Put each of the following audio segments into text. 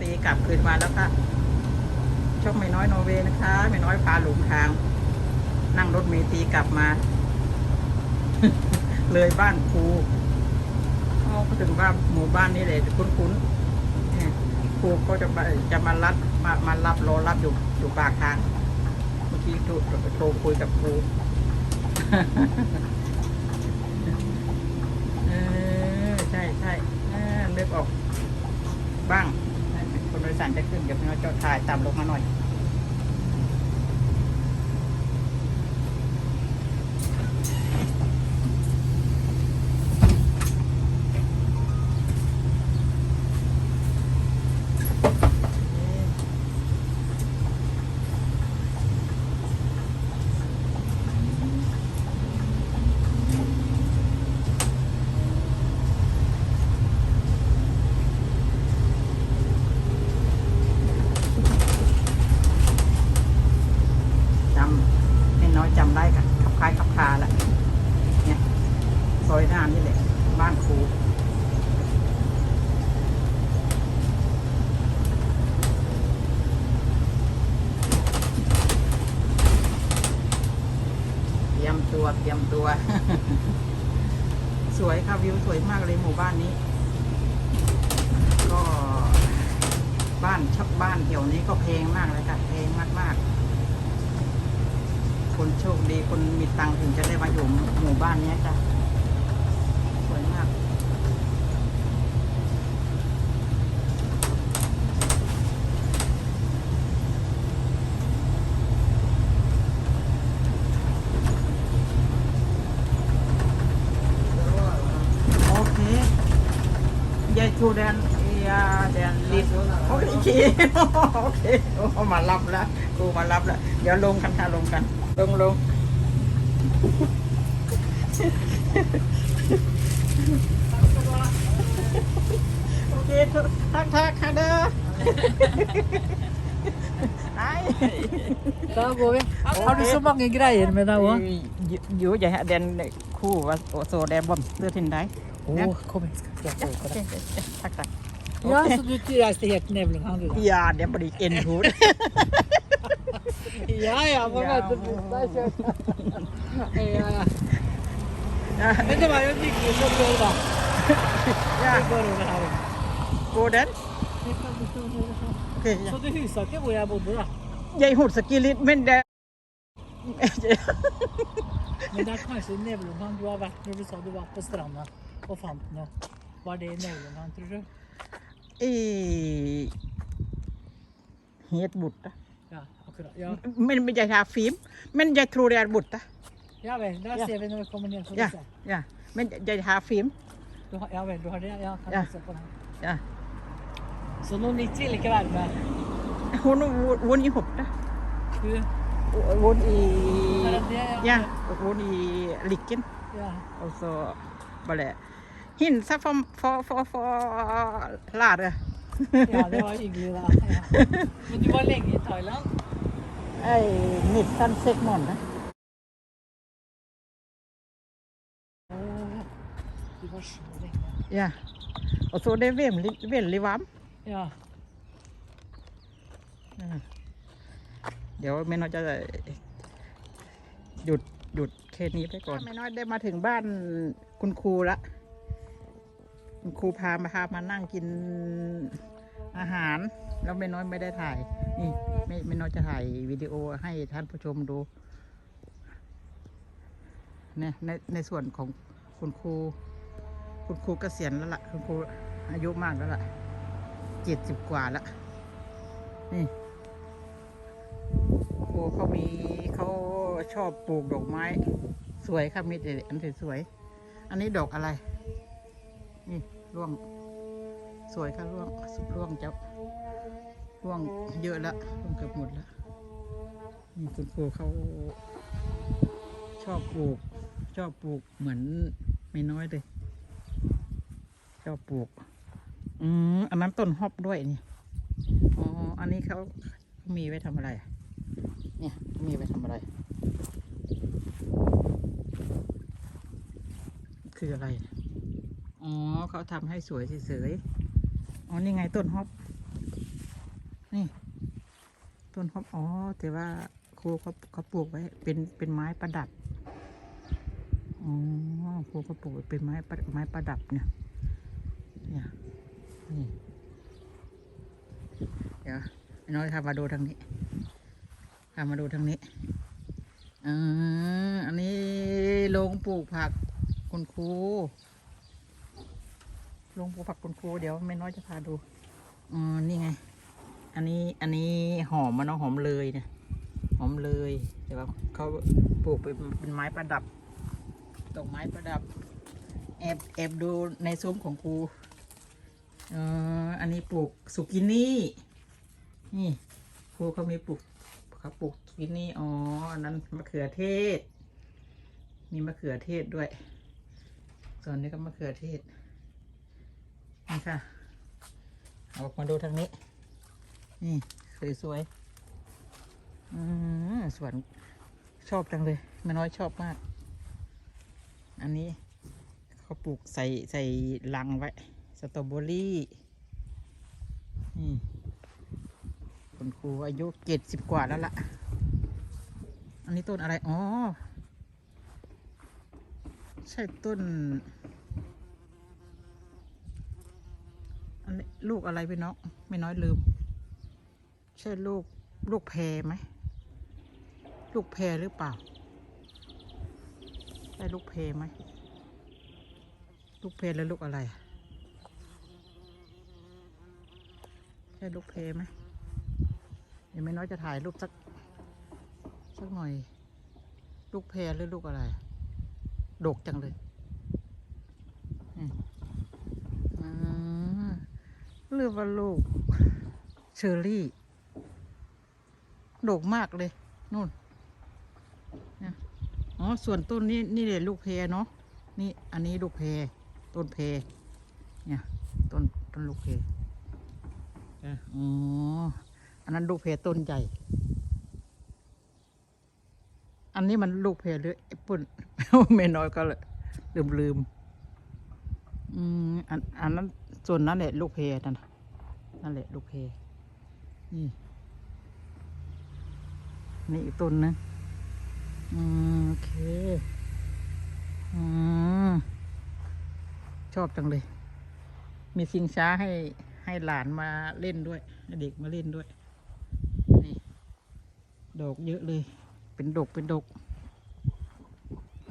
ตีกลับคืนมาแล้วค่ะช่องไม่น้อยนอร์เวย์นะคะ ไม่น้อยพาหลงทาง นั่งรถเมตีกลับมา เลยบ้านครูเขาก็ถึงว่าหมู่บ้านนี้เลยคุ้นๆเนี่ยครูก็จะมาจะมารับมามารับรอรับอยู่อยู่ปากทางเมื่อกี้โทรโทรคุยกับครูเออใช่ใช่เออกออกบ้าง สารจะขึ้นเดี๋ยวพี่น้องจะถ่ายตามลงมาหน่อย จำให้น้อยจำได้ค่ะขับคล้ายขับคาแล้วเนี่ยซอยหน้านี่แหละ บ้านครูเตรีย มตัวเตรียมตัว สวยค่ะวิวสวยมากเลยหมู่บ้านนี้ ก็บ้านชับบ้านเกี่ยวนี้ก็แพงมากเลยค่ะแพงมากๆ คนโชคดีคนมีตังค์ถึงจะได้มาอยู่หมู่บ้านนี้จ้ะสวยมาก โอเคยายทูแดนยาแดนลิสโอเค โอเคโอ้มารับแล้วกูมารับแล้วเดี๋ยวลงกันค่ะลงกัน ลงลงโอเคทักทักค่ะเด้อไอ้ Da går vi. Har du så mange greier med deg òg? อยู่อย่าแดนคู่ว่าโซแดนบอมเลือทินได้ Å, kom hit. Skal jeg få โอ på เค deg. ทักทัก Ja, Så du reiste helt til Nevlinghavn, du da? Ja, det blir ikke en tur. ja ja, man ja. venter bussen er ja, ja. Men det var jo en hyggelig sjåfør, da. Ja. Går over her. Går den? Okay, ja. Så du huska ikke hvor jeg bodde, da? Jeg husker ikke litt, men det Men det er kanskje i Nevlunghavn du har vært når du sa du var på stranda og fant noe. Var det i Nevlunghavn, tror du? เอเฮ็ดบุตร Ja, akkurat. Ja, มันไม่ใช่ทาฟิล์มมันจะทรูเรียนบุตร ja vel. Der Ja. ser vi når vi kommer ned. Får vi Ja. se. ย่ามันจะทาฟิล์ม Du har, ja vel, du har det? Ja, kan Ja. vi se på den. ย่า Så noe nytt vil ikke være med. วนวนอีหกนะ Du, วนอี er det det? ย่าวนอีลิกกิน Ja. Og så bare hilsa for, for, for, for lærere. ja, det var hyggelig da. Ja. Men du var lenge i Thailand? Ei, 19 måneder. Åh, du var så lenge. Ja. Og så det er veldig, veldig varmt. Ja. Ja. เดี๋ยวแม่น้อยจะหยุดหยุดแค่นี้ไปก่อนแม่น้อยได้มาถึงบ้านคุณครูละ ครูพามาพามานั่งกินอาหาร แล้วแม่น้อยไม่ได้ถ่าย นี่แม่แม่น้อยจะถ่ายวิดีโอให้ท่านผู้ชมดูเนี่ยในในส่วนของคุณครูคุณครูเกษียณแล้วล่ะ คุณครูอายุมากแล้วล่ะเจ็ดสิบกว่าแล้วนี่ครูเขามีเขาชอบปลูกดอกไม้ สวยครับมีแต่อันสวยๆอันนี้ดอกอะไร นี่ ร่วง สวยค่ะร่วงร่วงจะร่วงเยอะแล้วร่วงเกือบหมดแล้วนี่คุณครูเขาชอบปลูก ชอบปลูกเหมือนไม่น้อยเลย ชอบปลูก อืมอันนั้นต้นฮอบด้วยนี่อ๋ออันนี้เขามีไว้ทำอะไร เนี่ย มีไว้ทำอะไรคืออะไร อ๋อเขาทำให้สวยเฉยๆอ๋อ นี่ไงต้นฮอบนี่ต้นหอมอ๋อ แต่ว่าครูเขาเขาปลูกไว้ เป็นเป็นไม้ประดับอ๋อครูเขาปลูกเป็นไม้ประไม้ประดับเนี่ยเนี่ยนี่เดี๋ยวน้อยทำมาดูทางนี้ทำมาดูทางนี้อ่าอันนี้โรงปลูกผักคุณครู โรงปูผักคุณครูเดี๋ยวแม่น้อยจะพาดูอ๋อนี่ไง อันนี้อันนี้หอมมันเนาะหอมเลยเนี่ยหอมเลยแต่ว่าเขาปลูกเป็นเป็นไม้ประดับดอกไม้ประดับแอบแอบดูในซุ้มของครูเอออันนี้ปลูกสุกินี่นี่ครูเขามีปลูกเขาปลูกสุกินี่อ๋ออันนั้นมะเขือเทศ มีมะเขือเทศด้วย ส่วนนี้ก็มะเขือเทศ นี่ค่ะเอามาดูทางนี้ นี่สวยๆอืมสวนชอบจังเลยแม่น้อยชอบมาก อันนี้เขาปลูกใส่ใส่ลังไว้ สตรอเบอรี่นี่คุณครูอายุเจ็ดสิบกว่าแล้วล่ะ อันนี้ต้นอะไร อ๋อ ใช่ต้น อันนี้ลูกอะไรพี่น้องไม่น้อยลืม ใช่ลูกลูกแพรไหม ลูกแพรหรือเปล่า ใช่ลูกแพรไหม ลูกแพรแล้วลูกอะไร ใช่ลูกแพรไหมเดี๋ยวไม่น้อยจะถ่ายรูปสักสักหน่อย ลูกแพรหรือลูกอะไรอะดกจังเลยอืมอ่า เรียกว่าลูกเชอรี่ โดกมากเลยนู่นนะอ๋อส่วนต้นนี้นี่เลยลูกเพรเนาะนี่อันนี้ลูกเพรต้นเพรเนี่ยต้นต้นลูกเพรอะอ๋ออันนั้นลูกเพรต้นใหญ่ อันนี้มันลูกเพรหรือแอปเปิ้ลไม่น้อยก็เลยลืมลืมอืมอันอันนั้น ส่วนนั้นแหละลูกเพรนั่นนั่นแหละลูกเพรนี่นี่อีกต้นนึงอืมโอเคอืมชอบจังเลย มีสิงช้าให้ให้หลานมาเล่นด้วยให้เด็กมาเล่นด้วยนี่ดอกเยอะเลย เป็นดกเป็นดก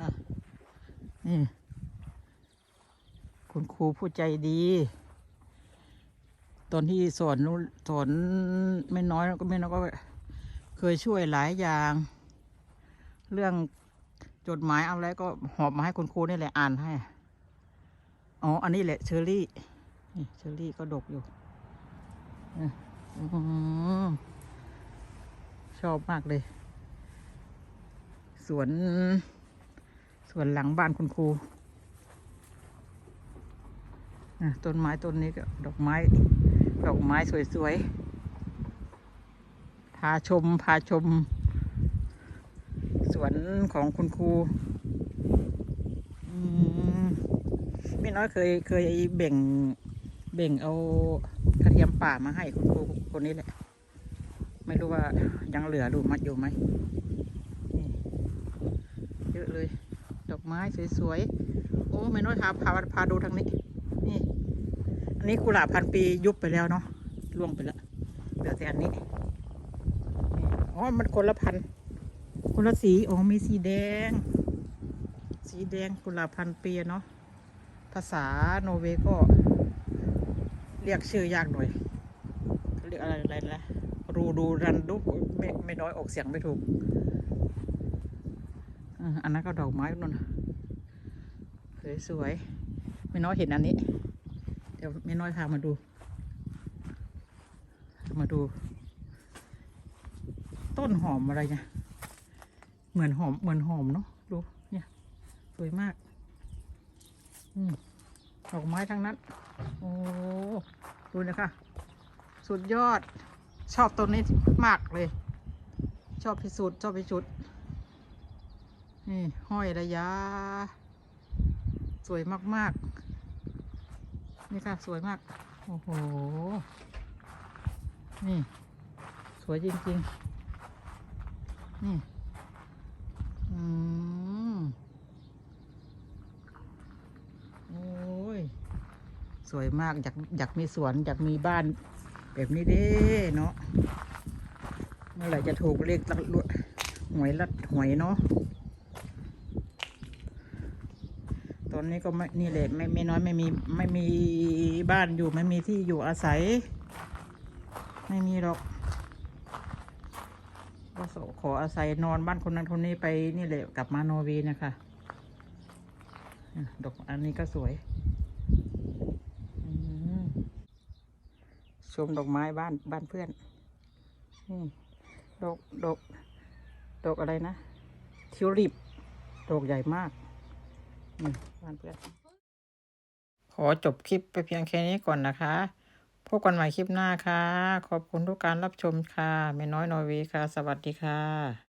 อะนี่ คุณครูผู้ใจดี ตอนที่สอนนู้นสอนไม่น้อยก็ไม่น้อยก็เคยช่วยหลายอย่าง เรื่องจดหมายเอาอะไรก็หอบมาให้คุณครูนี่แหละอ่านให้อ๋อ อันนี้แหละเชอรี่นี่เชอรี่ก็ดกอยู่อชอบมากเลย สวน สวนหลังบ้านคุณครู อะต้นไม้ต้นนี้ก็ดอกไม้ ดอกไม้สวยๆ พาชมพาชม สวนของคุณครูไม่น้อยเคยเคยแบ่งแบ่งเอากระเทียมป่ามาให้คุณครูคนนี้แหละ ไม่รู้ว่ายังเหลือดูมัดอยู่ไหมเยอะเลย ดอกไม้สวยๆ โอ้ไม่น้อยพาพาพาดูทางนี้ นี่ อันนี้กุหลาบพันปียุบไปแล้วเนาะร่วงไปแล้วเหลือแต่อันนี้อ๋อมันคนละพันคนละสีอ๋อมีสีแดง สีแดงกุหลาบพันปีเนาะภาษาโนเวก็ เรียกชื่อยากหน่อยเรียกอะไรอะไรนะรูดูรันดุไม่ไม่น้อยออกเสียงไม่ถูกอันนั้นก็ดอกไม้นั่นนะสวยๆไม่น้อยเห็นอันนี้ เดี๋ยวไม่น้อยพามาดูมาดู ต้นหอมอะไรเนี่ยเหมือนหอมเหมือนหอมเนาะดูเนี่ย สวยมาก อืมดอกไม้ทั้งนั้น โอ้ดูนะคะ สุดยอด ชอบต้นนี้มากเลย ชอบที่สุดชอบที่สุดนี่ห้อยระยะ สวยมาก ๆ นี่ค่ะ สวยมาก โอ้โห นี่ สวยจริง ๆ นี่ อืม โอ้ย สวยมาก อยาก อยากมีสวน อยากมีบ้าน แบบนี้เด้เนาะ เมื่อไหร่จะถูกเลขลักหวยลัดหวยเนาะ ตอ นนี้ก็ไม่นี่แหละไม่ไม่น้อยไม่มีไม่มีบ้านอยู่ไม่มีที่อยู่อาศัย ไม่มีหรอกก็ขออาศัยนอนบ้านคนนั้นคนนี้ไปนี่แหละกลับมาโนวย์นะคะดอกอันนี้ก็สวยชมดอกไม้บ้านบ้านเพื่อนนี่ดอกดอกดอกอะไรนะทิวลิปดอกใหญ่มาก บ้านเพื่อนขอจบคลิปไปเพียงแค่นี้ก่อนนะคะ พบกันใหม่คลิปหน้าค่ะ ขอบคุณทุกการรับชมค่ะแม่น้อยนอวีค่ะ สวัสดีค่ะ